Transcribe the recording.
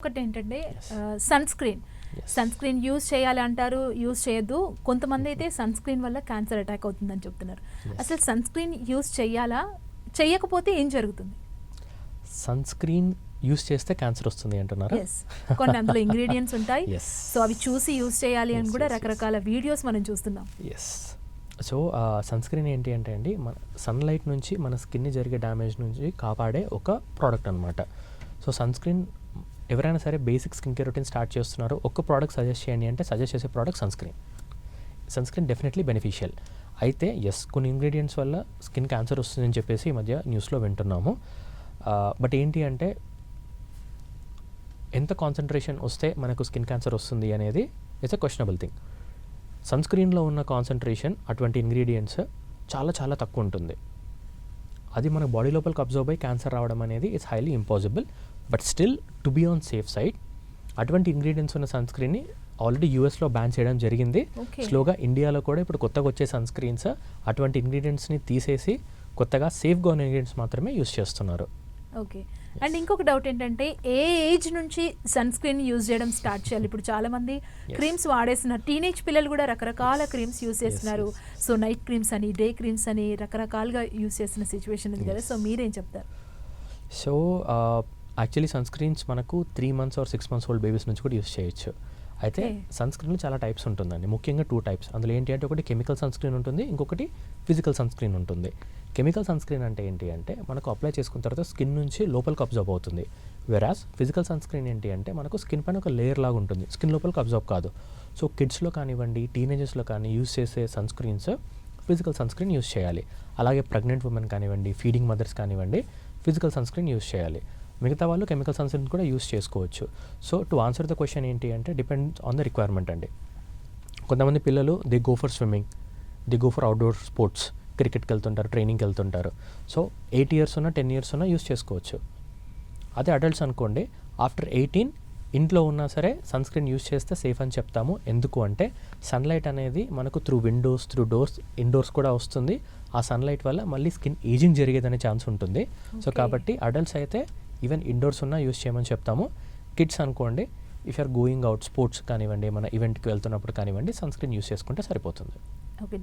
ఒకటి ఏంటంటే sun screen sun screen use చేయాలి అంటారు యూజ్ చేయొద్దు. కొంతమంది అయితే సన్ స్క్రీన్ వల్ల క్యాన్సర్ అటాక్ అవుతుందని చెప్తున్నారు. అసలు సన్ స్క్రీన్ యూజ్ చేయాలా? చేయకపోతే ఏం జరుగుతుంది? సన్ స్క్రీన్ యూస్ చేస్తే క్యాన్సర్ వస్తుంది అంటున్నారా? కొన్ని అందులో ఇంగ్రీడియంట్స్ ఉంటాయి. సో అవి చూసి యూజ్ చేయాలి అని కూడా. రకరకాల వీడియోస్ మనం చూస్తున్నాం. ఎస్ సో సన్ స్క్రీన్ ఏంటి అంటే అండి మన సన్లైట్ నుంచి మన స్కిన్ జరిగే డ్యామేజ్ నుంచి కాపాడే ఒక ప్రోడక్ట్ అనమాట సో సన్ స్క్రీన్ ఎవరైనా సరే basic skin care routine start చేస్తున్నారు ఒక్క ప్రోడక్ట్ సజెస్ట్ చేయండి అంటే సజెస్ట్ చేసే product sunscreen sunscreen definitely beneficial. అయితే ఎస్ కొన్ని ఇంగ్రీడియంట్స్ వల్ల స్కిన్ క్యాన్సర్ వస్తుందని చెప్పేసి ఈ మధ్య న్యూస్లో వింటున్నాము. బట్ ఏంటి అంటే ఎంత కాన్సన్ట్రేషన్ వస్తే మనకు స్కిన్ క్యాన్సర్ వస్తుంది అనేది it's a questionable thing sun స్క్రీన్లో ఉన్న కాన్సన్ట్రేషన్ అటువంటి ఇంగ్రీడియంట్స్ చాలా చాలా తక్కువ ఉంటుంది. అది మన బాడీ లోపలికి అబ్జర్వ్ అయ్యి క్యాన్సర్ రావడం అనేది it's highly impossible but still to be on safe side అటువంటి ఇంగ్రీడియంట్స్ ఉన్న సన్ స్క్రీన్ని ఆల్రెడీ యూఎస్లో బ్యాన్ చేయడం జరిగింది. స్లోగా ఇండియాలో కూడా ఇప్పుడు కొత్తగా వచ్చే సన్ స్క్రీన్స్ అటువంటి ఇంగ్రీడియంట్స్ని తీసేసి కొత్తగా సేఫ్గా ఉన్న ఇంగ్రీడియంట్స్ మాత్రమే యూస్ చేస్తున్నారు. ఓకే అండ్ ఇంకొక డౌట్ ఏంటంటే ఏ ఏజ్ నుంచి సన్ స్క్రీన్ యూజ్ చేయడం స్టార్ట్ చేయాలి? ఇప్పుడు చాలా మంది క్రీమ్స్ వాడేస్తున్నారు. టీనేజ్ పిల్లలు కూడా రకరకాల క్రీమ్స్ యూజ్ చేస్తున్నారు. సో నైట్ క్రీమ్స్ అని డే క్రీమ్స్ అని రకరకాలుగా యూజ్ చేస్తున్న సిచ్యువేషన్ ఉంది కదా. సో మీరేం చెప్తారు? సో యాక్చువల్లీ సన్ స్క్రీన్స్ మనకు three months or six months old babies నుంచి కూడా యూస్ చేయొచ్చు. అయితే. సన్ స్క్రీన్లో చాలా టైప్స్ ఉంటుందండి. ముఖ్యంగా టూ టైప్స్ అందులో ఏంటి అంటే ఒకటి కెమికల్ సన్ స్క్రీన్ ఉంటుంది ఇంకొకటి ఫిజికల్ సన్ స్క్రీన్ ఉంటుంది. కెమికల్ సన్ స్క్రీన్ అంటే ఏంటి అంటే మనకు అప్లై చేసుకున్న తర్వాత స్కిన్ నుంచి లోపలికి అబ్జర్వ్ అవుతుంది. వెరాస్ ఫిజికల్ సన్ స్క్రీన్ ఏంటి అంటే మనకు స్కిన్ పైన ఒక లేయర్ లాగా ఉంటుంది. స్కిన్ లోపలికి అబ్జర్వ్ కాదు. సో కిడ్స్లో కానివ్వండి టీనేజర్స్లో కానీ యూస్ చేసే sun screens physical sun screen use చేయాలి. అలాగే ప్రెగ్నెంట్ ఉమెన్ కానివ్వండి ఫీడింగ్ మదర్స్ కానివ్వండి ఫిజికల్ సన్ స్క్రీన్ యూస్ చేయాలి. మిగతా వాళ్ళు కెమికల్ సన్ స్క్రీన్ కూడా యూస్ చేసుకోవచ్చు. So to answer the question ఏంటి అంటే డిపెండ్ ఆన్ ద రిక్వైర్మెంట్ అండి. కొంతమంది పిల్లలు they go for swimming they go for outdoor sports క్రికెట్కి వెళ్తుంటారు ట్రైనింగ్కి వెళ్తుంటారు. సో ఎయిట్ ఇయర్స్ ఉన్న టెన్ ఇయర్స్ ఉన్న యూస్ చేసుకోవచ్చు. అదే అడల్ట్స్ అనుకోండి ఆఫ్టర్ ఎయిటీన్ ఇంట్లో ఉన్నా సరే సన్ స్క్రీన్ యూస్ చేస్తే సేఫ్ అని చెప్తాము. ఎందుకు అంటే సన్లైట్ అనేది మనకు through windows through doors indoors కూడా వస్తుంది. ఆ సన్లైట్ వల్ల మళ్ళీ స్కిన్ ఏజింగ్ జరిగేదనే ఛాన్స్ ఉంటుంది. సో. కాబట్టి అడల్ట్స్ అయితే ఈవెన్ ఇండోర్స్ ఉన్నా యూస్ చేయమని చెప్తాము. కిడ్స్ అనుకోండి if are going out sports కానివ్వండి మన ఈవెంట్కి వెళ్తున్నప్పుడు కానివ్వండి సన్ స్క్రీన్ యూస్ చేసుకుంటే సరిపోతుంది. ఓకే